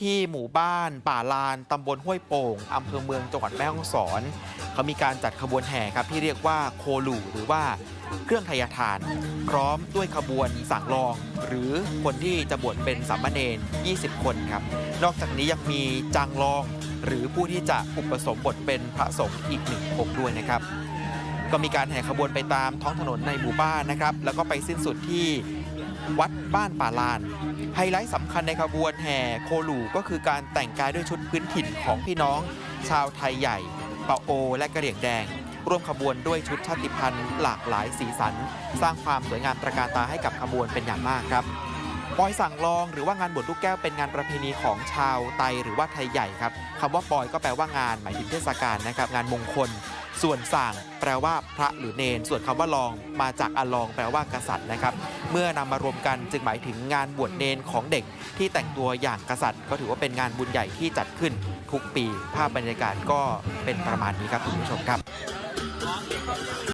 ที่หมู่บ้านป่าลานตำบลห้วยโป่งอำเภอเมืองจังหวัดแม่ฮ่องสอน เขามีการจัดขบวนแห่ครับที่เรียกว่าโคลูหรือว่าเครื่องทยทาน พร้อมด้วยขบวนสั่งรอง หรือคนที่จะบวชเป็นสามเณร 20 คนครับ นอกจากนี้ยังมีจางรอง หรือผู้ที่จะอุปสมบทเป็นพระสงฆ์อีกหนึ่งองค์ด้วยนะครับ ก็มีการแห่ขบวนไปตามท้องถนนในหมู่บ้านนะครับ แล้วก็ไปสิ้นสุดที่วัดบ้านป่าลาน ไฮไลท์สำคัญในขบวนแห่โคลูก็คือการแต่งกายด้วยชุดพื้นถิ่นของพี่น้อง ชาวไทยใหญ่เปาโอ และกระเหรี่ยงแดง ร่วมขบวนด้วยชุดชาติพันธุ์หลากหลายสีสัน สร้างความสวยงามตระการตาให้กับขบวนเป็นอย่างมากครับ ปอยสั่งลองหรือว่างานบวชลูกแก้วเป็นงานประเพณีของชาวไตหรือว่าไทยใหญ่ครับคำว่าปอยก็แปลว่างานหมายถึงเทศกาลนะครับงานมงคล ส่วนสั่งแปลว่าพระหรือเนน ส่วนคำว่าลองมาจากอลองแปลว่ากษัตริย์นะครับ เมื่อนำมารวมกันจึงหมายถึงงานบวชเนนของเด็กที่แต่งตัวอย่างกษัตริย์ ก็ถือว่าเป็นงานบุญใหญ่ที่จัดขึ้นทุกปี ภาพบรรยากาศก็เป็นประมาณนี้ครับคุณผู้ชมครับ